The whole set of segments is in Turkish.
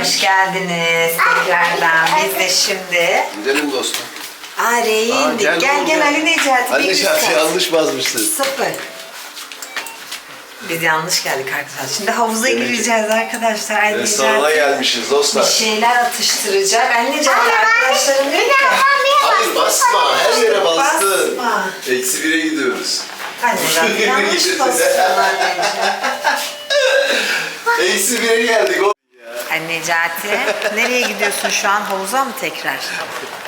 Hoş geldiniz tekrardan. Biz de şimdi Gidelim dostum. Are'ye Aa, indik. Gel gel, oğlum, Ali Necati. Ali bir kat. yanlış basmışsın. Sıfır. Biz yanlış geldik arkadaşlar. Şimdi havuza Demek ki- gireceğiz arkadaşlar. Ali Restorana Necati gelmişiz bir dostlar. şeyler atıştıracak. Ali Necati arkadaşlarım diyor ki. Hayır basma. Her yere bastın. Basma. Eksi bire gidiyoruz. Ali Necati yanlış basıyorlar bence. Eksi bire geldik. Ali Necati nereye gidiyorsun şu an havuza mı tekrar?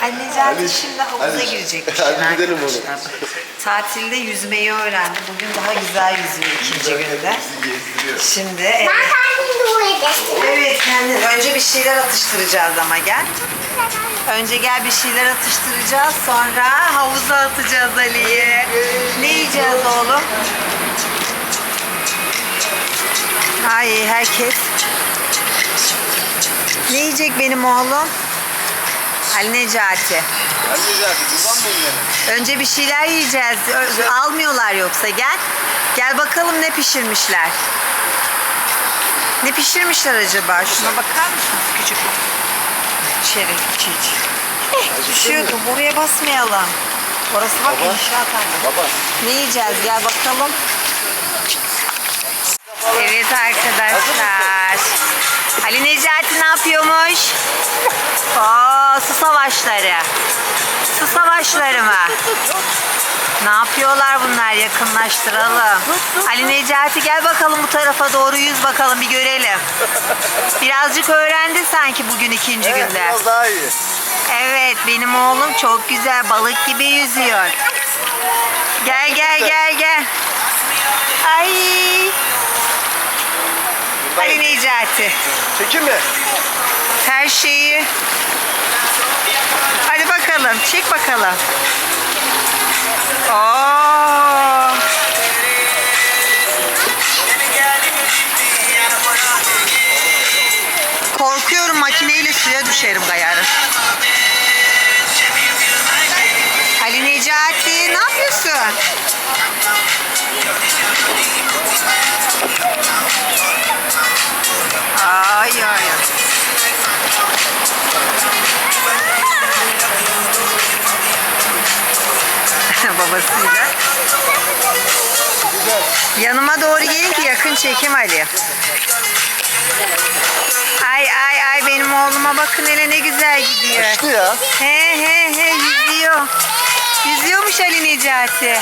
Ali Necati Ali- şimdi havuza Ali- girecek. Hadi gidelim oğlum. Tatilde yüzmeyi öğrendi. Bugün daha güzel yüzüyor ikinci günde. Şimdi evet, evet kendin önce bir şeyler atıştıracağız ama gel. Önce gel bir şeyler atıştıracağız sonra havuza atacağız Ali'yi. Ne yiyeceğiz oğlum? Ay herkes. Ne yiyecek benim oğlum? Ali Necati. Ali Necati kurban mı yine? Önce bir şeyler yiyeceğiz. Almıyorlar yoksa gel. Gel bakalım ne pişirmişler. Ne pişirmişler acaba? Şuna bakar mısınız küçük? İçeri iç iç. Eh, düşüyordu. Buraya basmayalım. Orası bak Baba. inşaat halde. Baba. Ne yiyeceğiz? Gel bakalım. Evet arkadaşlar. Ali Necati ne yapıyormuş? Oo, su savaşları. Su savaşları mı? Ne yapıyorlar bunlar? Yakınlaştıralım. Ali Necati gel bakalım bu tarafa doğru yüz bakalım bir görelim. Birazcık öğrendi sanki bugün ikinci Evet, günde. biraz daha iyi. Evet benim oğlum çok güzel balık gibi yüzüyor. Gel gel gel gel. Ay. Ali Necati. Çekin mi? Her şeyi. Hadi bakalım çek bakalım. Oo. Korkuyorum makineyle suya düşerim gayarım. Babasıyla. Yanıma doğru gelin ki yakın çekim Ali. Ay ay ay benim oğluma bakın hele ne güzel gidiyor. Açtı ya. He he he yüzüyor. Yüzüyormuş Ali Necati.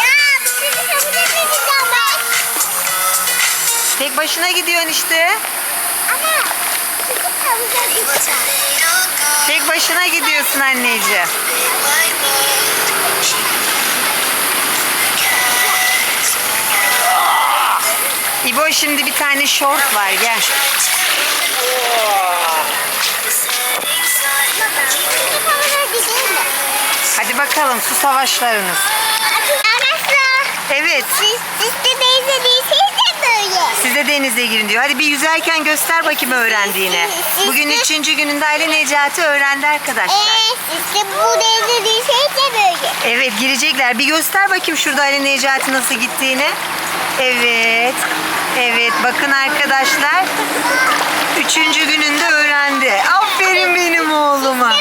Tek başına gidiyorsun işte. Tek başına gidiyorsun anneciğim. İbo şimdi bir tane şort var gel. Hadi bakalım su savaşlarınız. Evet siz de denize girin diyor. Hadi bir yüzerken göster bakayım öğrendiğini. Bugün üçüncü gününde Ali Necati öğrendi arkadaşlar. Evet girecekler. Bir göster bakayım şurada Ali Necati nasıl gittiğini. Evet. Evet bakın arkadaşlar. Üçüncü gününde öğrendi. Aferin benim oğluma.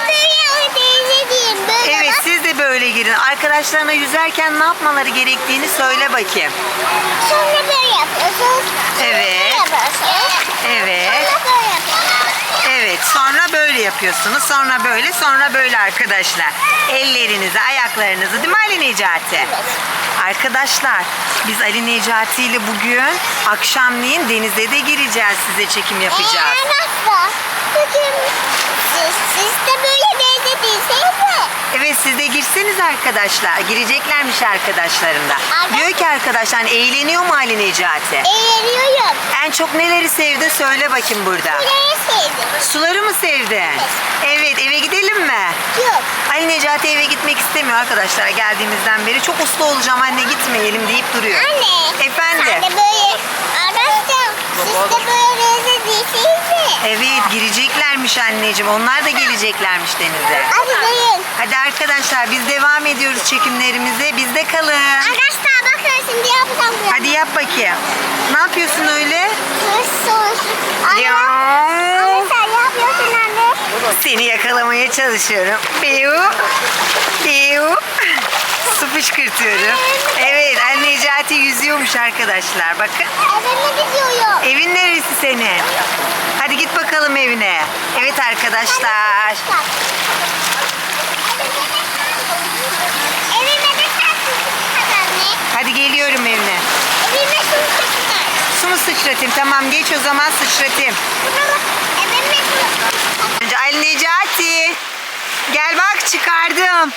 Evet siz de böyle girin. Arkadaşlarına yüzerken ne yapmaları gerektiğini söyle bakayım. Sonra böyle yapıyorsun. Evet. Sonra. Evet. Sonra böyle. Evet sonra böyle yapıyorsunuz. Sonra böyle sonra böyle arkadaşlar. Ellerinizi ayaklarınızı değil mi Ali Necati? Arkadaşlar biz Ali Necati ile bugün akşamleyin denize de gireceğiz. Size çekim yapacağız. Ee, nasıl? Bugün siz, siz de böyle bilsenize. Evet siz de girseniz arkadaşlar. Gireceklermiş arkadaşlarım da. Arkadaş- Diyor ki arkadaşlar eğleniyor mu Ali Necati? Eğleniyorum. En çok neleri sevdi söyle bakayım burada. Burayı sevdim. Suları mı sevdi? Evet eve gidelim mi? Yok. Ali Necati eve gitmek istemiyor arkadaşlar geldiğimizden beri. Çok uslu olacağım anne gitmeyelim deyip duruyor. Anne. Efendim? Sen de böyle. Arkadaşlar siz de böyle bilsenize. Evet gireceklermiş anneciğim. Onlar da geleceklermiş denize. Hadi gelin. Hadi arkadaşlar biz devam ediyoruz çekimlerimize. Bizde kalın. Arkadaşlar bakın şimdi yapacağım. bunu. Hadi yap bakayım. Ne yapıyorsun öyle? Olsun? Ya. Yapıyorsun Seni yakalamaya çalışıyorum. Biu. Biu. Su fışkırtıyorum. Evet Ali Necati yüzüyormuş arkadaşlar. Bakın. Evime gidiyorum. Senin? Hadi git bakalım evine. Evet arkadaşlar. Evime de. Hadi geliyorum evine. Evime su sıçrar. Su mu sıçratayım? Tamam geç o zaman sıçratayım. Evime su Ali Necati. Gel bak çıkardım.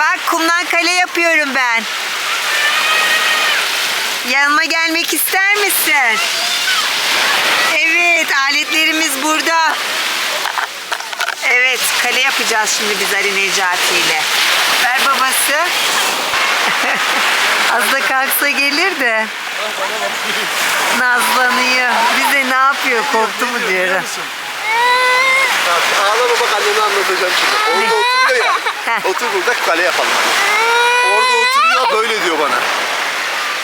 Bak kumdan kale yapıyorum ben. Yanıma gelmek ister misin? Evet aletlerimiz burada. Evet kale yapacağız şimdi biz Ali Necati ile. Ver babası. Az da kalksa gelir de. Nazlanıyor. Bize ne yapıyor korktu mu diyorum. Ağlama bak annene anlatacağım şimdi. Orada oturuyor ya. Otur burada kale yapalım. Orada oturuyor böyle diyor bana.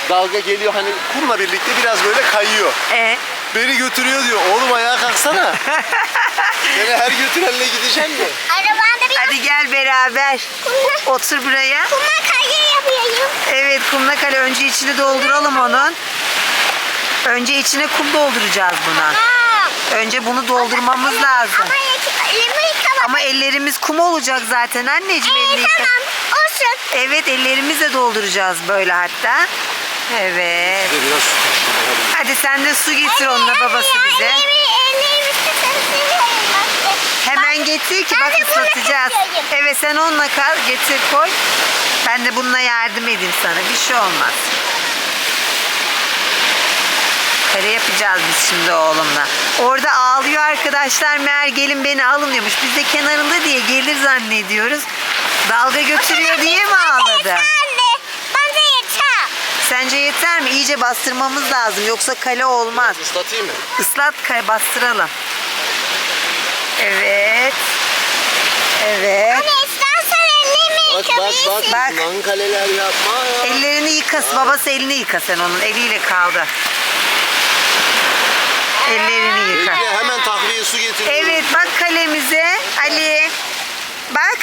Dalga geliyor hani kumla birlikte biraz böyle kayıyor. E, Beni götürüyor diyor. Oğlum ayağa kalksana. Seni her götürenle gideceğim mi? Arabanda bir hadi gel beraber. kumla, Otur buraya. kumla kayı yapıyorum. Evet kumla kale önce içini dolduralım onun. Önce içine kum dolduracağız buna. Aa, Önce bunu doldurmamız lazım. Ama yık- elimi yıkamadım. Ama ellerimiz kum olacak zaten anneciğim. Ee, elini yıka- tamam olsun. Evet ellerimizle dolduracağız böyle hatta. Evet. Bir de biraz su. Hadi sen de su getir onunla Anne, babası ya, bize. Tutarım. Hemen getir ki bak ıslatacağız. Evet sen onunla kal getir koy. Ben de bununla yardım edeyim sana. Bir şey olmaz. Kare yapacağız biz şimdi oğlumla. Orada ağlıyor arkadaşlar. Meğer gelin beni alın diyormuş. Biz de kenarında diye gelir zannediyoruz. Dalga götürüyor diye mi ağladı? Anne, ben de yeter. Sence yeter mi? İyice bastırmamız lazım. Yoksa kale olmaz. Islatayım mı? Islat kay bastıralım. Evet. Evet. Anne istersen ellerimi Bak bak bak. yıkabilirsin. Bak. Lan kaleler yapma ya. Ellerini yıkas. Babası elini yıka sen onun. Eliyle kaldı. Ellerini yıka. Bekle hemen takviye su getiriyorum. Evet bak kalemize. Ali. Bak.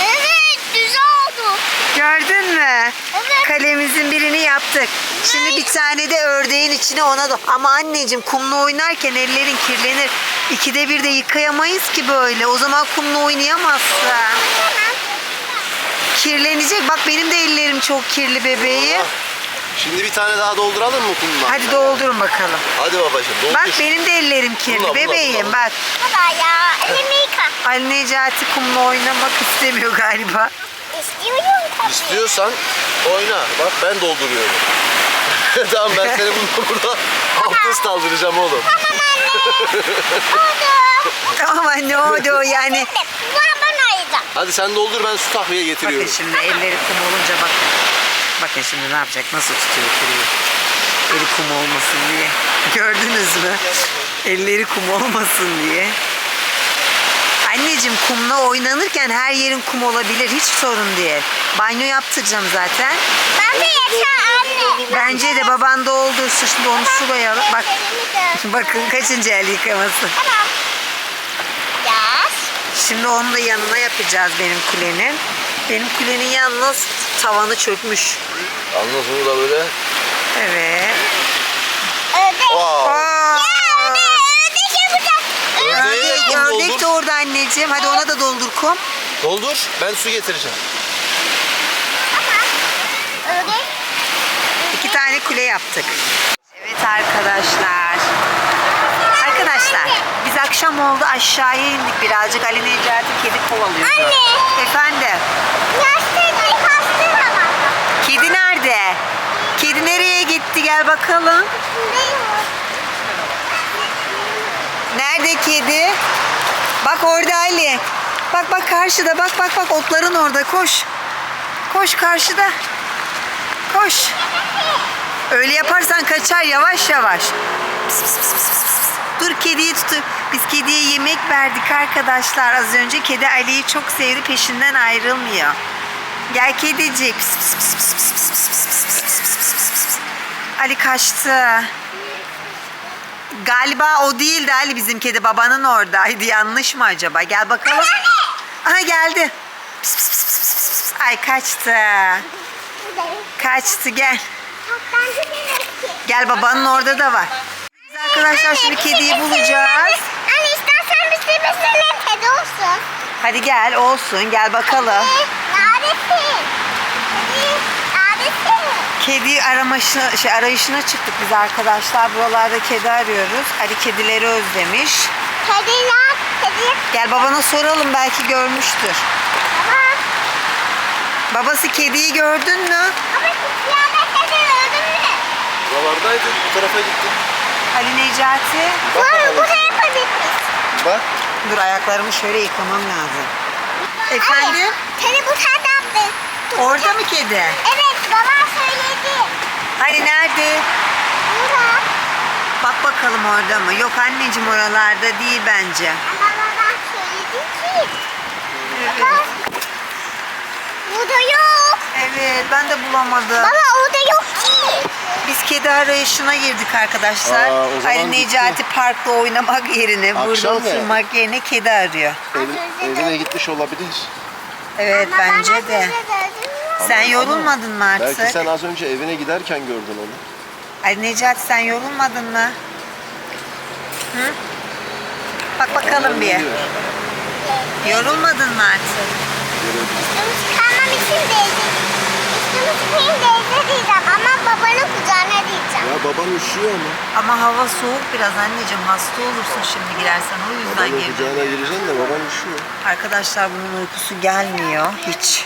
Evet, güzel oldu. Gördün mü? Evet. Kalemizin birini yaptık. Şimdi bir tane de ördeğin içine ona da. Ama anneciğim kumla oynarken ellerin kirlenir. İkide bir de yıkayamayız ki böyle. O zaman kumla oynayamazsın. Kirlenecek. Bak benim de ellerim çok kirli bebeğim. Şimdi bir tane daha dolduralım mı kumla? Hadi doldurun bakalım. Hadi babacığım doldur. Bak benim de ellerim kirli Bununla, bununla, bebeğim bununla. bak. Baba ya, elimi yıka. Ali Necati kumla oynamak istemiyor galiba. İstiyorum tabii. İstiyorsan oyna. Bak ben dolduruyorum. tamam ben seni bununla burada abdest aldıracağım oğlum. Tamam anne. Oldu. Tamam anne o da o yani. Ben bana ayıracağım. Hadi sen doldur ben su Bakın getiriyorum. şimdi elleri kum olunca bak. Bakın şimdi ne yapacak? Nasıl tutuyor kuruyor. Eli kum olmasın diye. Gördünüz mü? Elleri kum olmasın diye. Anneciğim kumla oynanırken her yerin kum olabilir. Hiç sorun değil. Banyo yaptıracağım zaten. Ben de yeter anne. Bence de baban doldursun. Şimdi onu sulayalım. Bak bakın kaçıncı el yıkaması. Tamam. Şimdi onu da yanına yapacağız benim kulenin. Benim kulenin yalnız tavanı çökmüş. Yalnız bunu da böyle. Evet. Ördek. Wow. Aa, Ya ördek, ördek yapacak. Ördeğe de orada anneciğim. Hadi ona da doldur kum. Doldur. Ben su getireceğim. İki tane kule yaptık. Evet arkadaşlar. Arkadaşlar biz akşam oldu aşağıya indik birazcık. Ali Necati kedi kovalıyordu. Anne. Efendim. Var. Kedi nerede? Kedi nereye gitti gel bakalım. Nerede kedi? Bak orada Ali. Bak bak karşıda bak bak bak otların orada koş. Koş karşıda. Koş. Öyle yaparsan kaçar yavaş yavaş. Pıs, pıs, pıs, pıs, pıs. Dur kediyi tut. Biz kediye yemek verdik arkadaşlar az önce. Kedi Ali'yi çok sevdi peşinden ayrılmıyor. Gel kedicik. Pıs, pıs, pıs, pıs, pıs, pıs, pıs, pıs, pıs, pıs. Ali kaçtı. Galiba o değildi Ali bizim kedi babanın oradaydı. Yanlış mı acaba? Gel bakalım. Aha geldi. Ay kaçtı. Kaçtı gel. Gel babanın orada da var. Biz arkadaşlar şimdi kediyi bulacağız. Anne istersen bir sürü mesela kedi olsun. Hadi gel olsun gel bakalım. Neredesin? Kedi aramışı, şey, arayışına çıktık biz arkadaşlar. Buralarda kedi arıyoruz. Ali kedileri özlemiş. Kediler, kedi. Gel babana soralım belki görmüştür. Baba. Babası kediyi gördün mü? Ama siyahda kedi öldü mü? Buralardaydı. Bu tarafa gittim. Ali Necati. Bu, Bak bu yapabiliriz? Bak. Dur ayaklarımı şöyle yıkamam lazım. Efendim? Kedi bu tarafta. Orada mı kedi? Evet baba söyledi. Hani nerede? Burada. Bak bakalım orada mı? Yok anneciğim oralarda değil bence. Ama baba söyledi ki. Baba. Burada yok. Evet ben de bulamadım. Baba orada yok ki. Biz kedi arayışına girdik arkadaşlar. Aa, o zaman Ali Necati parkta oynamak yerine, burada Akşam oturmak yerine kedi arıyor. Ev, evine gitmiş olabilir. Evet Ama bence baba de. bize dedi. Sen yorulmadın mı artık? Belki sen az önce evine giderken gördün onu. Ali Necati sen yorulmadın mı? Hı? Bak bakalım bir. Yorulmadın mı artık? Üstümü çıkarmam için değdi. Üstümü çıkayım değdi diyeceğim ama babanın kucağına diyeceğim. Ya baban üşüyor ama. Ama hava soğuk biraz anneciğim hasta olursun şimdi girersen o yüzden Babanın girdim. kucağına gireceksin de baban üşüyor. Arkadaşlar bunun uykusu gelmiyor hiç.